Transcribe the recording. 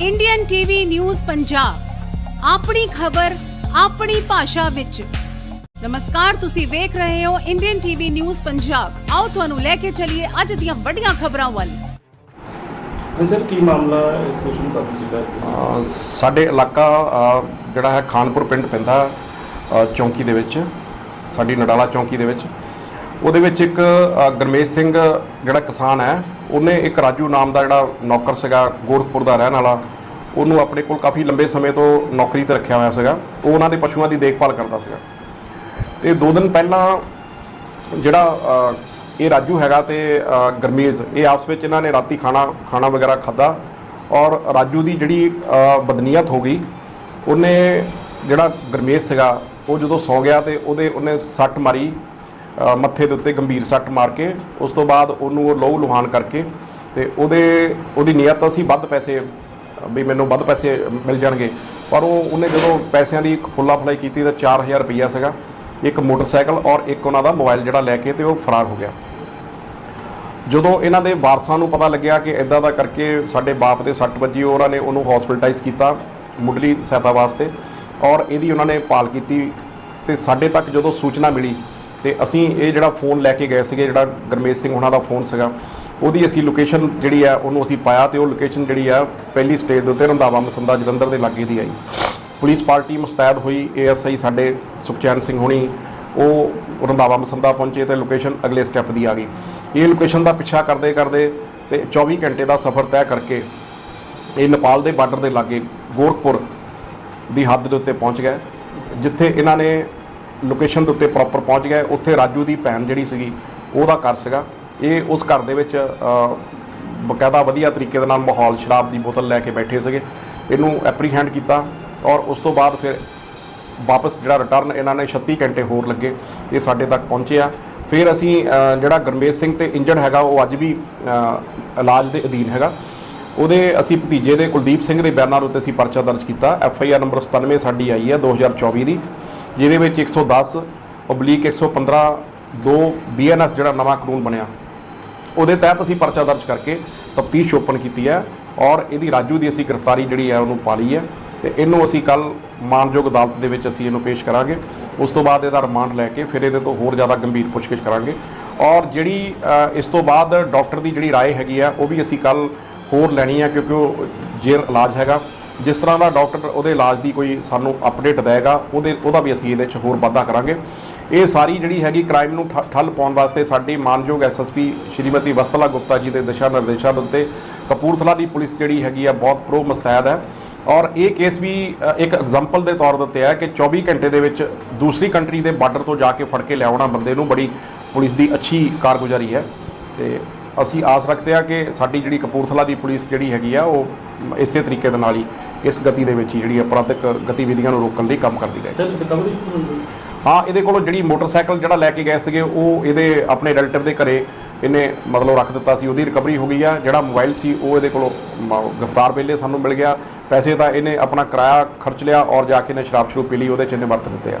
Indian TV news Punjab ਆਪਣੀ ਖਬਰ ਆਪਣੀ ਭਾਸ਼ਾ ਵਿੱਚ। ਨਮਸਕਾਰ ਤੁਸੀਂ ਵੇਖ ਰਹੇ ਹੋ ਇੰਡੀਅਨ ਟੀਵੀ ਨਿਊਜ਼ ਪੰਜਾਬ ਆਓ ਤੁਹਾਨੂੰ ਲੈ ਕੇ ਚੱਲੀਏ ਅੱਜ ਦੀਆਂ ਵੱਡੀਆਂ ਖਬਰਾਂ ਵੱਲ। ਸਰ ਕੀ ਮਾਮਲਾ ਕੁਸ਼ਨ ਕਰ ਦਿੱਤਾ ਅ, ਸਾਡੇ ਇਲਾਕਾ ਜਿਹੜਾ ਹੈ ਖਾਨਪੁਰ ਪਿੰਡ ਪੈਂਦਾ ਚੌਂਕੀ ਦੇ ਵਿੱਚ ਸਾਡੀ ਨਡਾਲਾ ਚੌਂਕੀ ਦੇ ਵਿੱਚ। ਉਹਦੇ ਵਿੱਚ ਇੱਕ ਅ, ਗਰਮੇਸ਼ ਸਿੰਘ ਜਿਹੜਾ ਕਿਸਾਨ ਹੈ ਉਹਨੇ ਇੱਕ ਰਾਜੂ ਨਾਮ ਦਾ ਜਿਹੜਾ ਨੌਕਰ ਸੀਗਾ ਗੋਰਖਪੁਰ ਦਾ ਰਹਿਣ ਵਾਲਾ ਉਹਨੂੰ ਆਪਣੇ ਕੋਲ ਕਾਫੀ ਲੰਬੇ ਸਮੇਂ ਤੋਂ ਨੌਕਰੀ ਤੇ ਰੱਖਿਆ ਹੋਇਆ ਸੀਗਾ। ਉਹ ਉਹਨਾਂ ਦੇ ਪਸ਼ੂਆਂ ਦੀ ਦੇਖਭਾਲ ਕਰਦਾ ਸੀਗਾ। ਤੇ ਦੋ ਦਿਨ ਪਹਿਲਾਂ ਜਿਹੜਾ ਇਹ ਰਾਜੂ ਹੈਗਾ ਤੇ ਅ, ਗਰਮੇਜ਼ ਇਹ ਆਪਸ ਵਿੱਚ ਇਹਨਾਂ ਨੇ ਰਾਤੀ ਖਾਣਾ ਖਾਣਾ ਵਗੈਰਾ ਖਾਦਾ ਔਰ ਰਾਜੂ ਦੀ ਜਿਹੜੀ ਬਦਨੀਅਤ ਹੋ ਗਈ। ਉਹਨੇ ਜਿਹੜਾ ਗਰਮੇਜ਼ ਸੀਗਾ ਉਹ ਜਦੋਂ ਸੌ ਗਿਆ ਤੇ ਉਹਦੇ ਉਹਨੇ ਸੱਟ ਮਾਰੀ ਮੱਥੇ ਦੇ ਉੱਤੇ ਗੰਭੀਰ ਸੱਟ ਮਾਰ ਕੇ, ਉਸ ਤੋਂ ਬਾਅਦ ਉਹਨੂੰ ਉਹ ਲਹੂ ਲੁਹਾਨ ਕਰਕੇ ਤੇ ਉਹਦੇ, ਉਹਦੀ ਨੀਅਤ ਸੀ ਵੱਧ ਪੈਸੇ, ਵੀ ਮੈਨੂੰ ਵੱਧ ਪੈਸੇ ਮਿਲ ਜਾਣਗੇ। ਪਰ ਉਹ, ਉਹਨੇ ਜਦੋਂ ਪੈਸਿਆਂ ਦੀ ਫੁੱਲਾ ਫਲਾਈ ਕੀਤੀ ਤਾਂ 4000 ਰੁਪਈਆ ਸੀਗਾ, ਇੱਕ ਮੋਟਰਸਾਈਕਲ ਔਰ ਇੱਕ ਉਹਨਾਂ ਦਾ ਮੋਬਾਈਲ ਜਿਹੜਾ ਲੈ ਕੇ ਤੇ ਉਹ ਫਰਾਰ ਹੋ ਗਿਆ। ਜਦੋਂ ਇਹਨਾਂ ਦੇ ਵਾਰਸਾਂ ਨੂੰ ਪਤਾ ਲੱਗਿਆ ਕਿ ਇਦਾਂ ਦਾ ਕਰਕੇ ਸਾਡੇ ਬਾਪ ਦੇ ਸੱਟ ਵੱਜੀ, ਉਹਨਾਂ ਨੇ ਉਹਨੂੰ ਹਸਪੀਟਲਾਈਜ਼ ਕੀਤਾ ਮੁੱਢਲੀ ਸਹਾਇਤਾ ਵਾਸਤੇ ਔਰ ਇਹਦੀ ਉਹਨਾਂ ਨੇ ਪਾਲ ਕੀਤੀ ਤੇ ਸਾਡੇ ਤੱਕ ਜਦੋਂ ਸੂਚਨਾ ਮਿਲੀ ਤੇ ਅਸੀਂ ਇਹ ਜਿਹੜਾ ਫੋਨ ਲੈ ਕੇ ਗਏ ਸੀਗੇ, ਜਿਹੜਾ ਗਰਮੇਸ਼ ਸਿੰਘ ਉਹਨਾਂ ਦਾ ਫੋਨ ਸੀਗਾ, ਉਹਦੀ ਅਸੀਂ ਲੋਕੇਸ਼ਨ ਜਿਹੜੀ ਆ, ਉਹਨੂੰ ਅਸੀਂ ਪਾਇਆ ਤੇ ਉਹ ਲੋਕੇਸ਼ਨ ਜਿਹੜੀ ਆ, ਪਹਿਲੀ ਸਟੇਜ ਦੇ ਉੱਤੇ ਰੰਧਾਵਾ ਮਸੰਦਾ ਜਲੰਧਰ ਦੇ ਲਾਗੇ ਦੀ ਆਈ। ਪੁਲਿਸ ਪਾਰਟੀ ਮੁਸਤੈਦ ਹੋਈ ਏਐਸਆਈ ਸਾਡੇ ਸੁਖਚੈਨ ਸਿੰਘ ਹੋਣੀ, ਉਹ ਰੰਧਾਵਾ ਮਸੰਦਾ ਪਹੁੰਚੇ ਤੇ ਲੋਕੇਸ਼ਨ ਅਗਲੇ ਸਟੈਪ ਦੀ ਆ ਗਈ। ਇਹ ਲੋਕੇਸ਼ਨ ਦਾ ਪਿੱਛਾ ਕਰਦੇ ਕਰਦੇ ਤੇ 24 ਘੰਟੇ ਦਾ ਸਫ਼ਰ ਤੈਅ ਕਰਕੇ ਇਹ ਨੇਪਾਲ ਦੇ ਬਾਰਡਰ ਦੇ ਲਾਗੇ ਗੋਰਖਪੁਰ ਦੀ ਹੱਦ ਦੇ ਉੱਤੇ ਪਹੁੰਚ ਗਏ, ਜਿੱਥੇ ਇਹਨਾਂ ਨੇ ਲੋਕੇਸ਼ਨ ਦੇ ਉੱਤੇ ਪ੍ਰੋਪਰ ਪਹੁੰਚ ਗਏ ਉੱਥੇ ਰਾਜੂ ਦੀ ਭੈਣ ਜਿਹੜੀ ਸੀਗੀ, ਉਹਦਾ ਘਰ ਸੀਗਾ। ਇਹ ਉਸ ਘਰ ਦੇ ਵਿੱਚ ਬਕਾਇਦਾ ਵਧੀਆ ਤਰੀਕੇ ਦੇ ਨਾਲ ਮਾਹੌਲ, ਸ਼ਰਾਬ ਦੀ ਬੋਤਲ ਲੈ ਕੇ ਬੈਠੇ ਸੀਗੇ। ਇਹਨੂੰ ਐਪਰੀਹੈਂਡ ਕੀਤਾ ਔਰ ਉਸ ਤੋਂ ਬਾਅਦ ਫਿਰ ਵਾਪਸ ਜਿਹੜਾ ਰਿਟਰਨ ਇਹਨਾਂ ਨੇ 36 ਘੰਟੇ ਹੋਰ ਲੱਗੇ ਤੇ ਸਾਡੇ ਤੱਕ ਪਹੁੰਚਿਆ ਫਿਰ ਅਸੀਂ ਜਿਹੜਾ ਗਰਮੇਸ਼ ਸਿੰਘ ਤੇ ਇੰਜਰਡ ਹੈਗਾ, ਉਹ ਅੱਜ ਵੀ ਇਲਾਜ ਦੇ ਅਧੀਨ ਹੈਗਾ। ਉਹਦੇ ਅਸੀਂ ਭਤੀਜੇ ਦੇ ਕੁਲਦੀਪ ਸਿੰਘ ਦੇ ਬਿਆਨਾਂ ਉੱਤੇ ਅਸੀਂ ਪਰਚਾ ਦਰਜ ਕੀਤਾ। ਐਫ ਆਈ ਆਰ ਨੰਬਰ 97 ਸਾਡੀ ਆਈ ਹੈ 2024 ਦੀ। ਜਿਹਦੇ ਵਿੱਚ 110 ਓਬਲੀਕ 115 2 ਬੀਐਨਐਸ ਜਿਹੜਾ ਨਵਾਂ ਕਾਨੂੰਨ ਬਣਿਆ ਉਹਦੇ ਤਹਿਤ ਅਸੀਂ ਪਰਚਾ ਦਰਜ ਕਰਕੇ ਤਫਤੀਸ਼ ਓਪਨ ਕੀਤੀ ਹੈ ਔਰ ਇਹਦੀ ਰਾਜੂ ਦੀ ਅਸੀਂ ਗ੍ਰਿਫਤਾਰੀ ਜਿਹੜੀ ਹੈ ਉਹਨੂੰ ਪਾ ਲਈ ਹੈ ਤੇ ਇਹਨੂੰ ਅਸੀਂ ਕੱਲ ਮਾਨਯੋਗ ਅਦਾਲਤ ਦੇ ਵਿੱਚ ਅਸੀਂ ਇਹਨੂੰ ਪੇਸ਼ ਕਰਾਂਗੇ ਉਸ ਤੋਂ ਬਾਅਦ ਇਹਦਾ ਰਿਮਾਂਡ ਲੈ ਕੇ ਫਿਰ ਇਹਦੇ ਤੋਂ ਹੋਰ ਜ਼ਿਆਦਾ ਗੰਭੀਰ ਪੁੱਛਗਿੱਛ ਕਰਾਂਗੇ ਔਰ ਜਿਹੜੀ ਅ, ਇਸ ਤੋਂ ਬਾਅਦ ਡਾਕਟਰ ਦੀ ਜਿਹੜੀ رائے ਹੈਗੀ ਆ ਉਹ ਵੀ ਅਸੀਂ ਕੱਲ ਹੋਰ ਲੈਣੀ ਆ ਕਿਉਂਕਿ ਉਹ ਜੇਰ ਇਲਾਜ ਹੈਗਾ ਜਿਸ ਤਰ੍ਹਾਂ ਦਾ ਡਾਕਟਰ ਉਹਦੇ ਇਲਾਜ ਦੀ ਕੋਈ ਸਾਨੂੰ ਅਪਡੇਟ ਦੇਗਾ ਉਹਦੇ, ਉਹਦਾ ਵੀ ਅਸੀਂ ਇਹਦੇ 'ਚ ਹੋਰ ਵਾਧਾ ਕਰਾਂਗੇ। ਇਹ ਸਾਰੀ ਜਿਹੜੀ ਹੈਗੀ ਕ੍ਰਾਈਮ ਨੂੰ ਠ- ਠੱਲ ਪਾਉਣ ਵਾਸਤੇ ਸਾਡੀ ਮਾਨਯੋਗ ਐਸਐਸਪੀ ਸ਼੍ਰੀਮਤੀ ਵਸਤਲਾ ਗੁਪਤਾ ਜੀ ਦੇ ਦਿਸ਼ਾ ਨਿਰਦੇਸ਼ਾਂ ਦੇ ਉੱਤੇ ਕਪੂਰਥਲਾ ਦੀ ਪੁਲਿਸ ਜਿਹੜੀ ਹੈਗੀ ਆ, ਬਹੁਤ ਪ੍ਰੋ ਮੁਸਤੈਦ ਹੈ। ਔਰ ਇਹ ਕੇਸ ਵੀ ਇੱਕ ਐਗਜ਼ਾਮਪਲ ਦੇ ਤੌਰ ਦੇ ਉੱਤੇ ਹੈ ਕਿ 24 ਘੰਟੇ ਦੇ ਵਿੱਚ ਦੂਸਰੀ ਕੰਟਰੀ ਦੇ ਬਾਰਡਰ ਤੋਂ ਜਾ ਕੇ ਫੜ ਕੇ ਲਿਆਉਣਾ ਬੰਦੇ ਨੂੰ ਬੜੀ ਪੁਲਿਸ ਦੀ ਅੱਛੀ ਕਾਰਗੁਜ਼ਾਰੀ ਹੈ। ਤੇ ਅਸੀਂ ਆਸ ਰੱਖਦੇ ਹਾਂ ਕਿ ਸਾਡੀ ਜਿਹੜੀ ਕਪੂਰਥਲਾ ਦੀ ਪੁਲਿਸ ਜਿਹੜੀ ਹੈਗੀ ਆ, ਉਹ ਇਸੇ ਤਰੀਕੇ ਦੇ ਨਾਲ ਹੀ ਇਸ ਗਤੀ ਦੇ ਵਿੱਚ ਹੀ ਜਿਹੜੀ ਅਪਰਾਧਿਕ ਗਤੀਵਿਧੀਆਂ ਨੂੰ ਰੋਕਣ ਲਈ ਕੰਮ ਕਰਦੀ ਰਹੇ ਸਰ ਰਿਕਵਰੀ ਹਾਂ ਇਹਦੇ ਕੋਲੋਂ ਜਿਹੜੀ ਮੋਟਰਸਾਈਕਲ ਜਿਹੜਾ ਲੈ ਕੇ ਗਏ ਸੀਗੇ ਉਹ ਇਹਦੇ ਆਪਣੇ ਰਿਲੇਟਿਵ ਦੇ ਘਰੇ ਇਹਨੇ ਮਤਲਬ ਰੱਖ ਦਿੱਤਾ ਸੀ ਉਹਦੀ ਰਿਕਵਰੀ ਹੋ ਗਈ ਆ। ਜਿਹੜਾ ਮੋਬਾਈਲ ਸੀ ਉਹ ਇਹਦੇ ਕੋਲੋਂ ਗ੍ਰਿਫਤਾਰ ਵੇਲੇ ਸਾਨੂੰ ਮਿਲ ਗਿਆ। ਪੈਸੇ ਤਾਂ ਇਹਨੇ ਆਪਣਾ ਕਿਰਾਇਆ ਖਰਚ ਲਿਆ ਔਰ ਜਾ ਕੇ ਇਹਨੇ ਸ਼ਰਾਬ ਸ਼ਰੂਬ ਪੀ ਲਈ ਉਹਦੇ ਚ ਇਹਨੇ ਵਰਤ ਦਿੱਤੇ ਆ।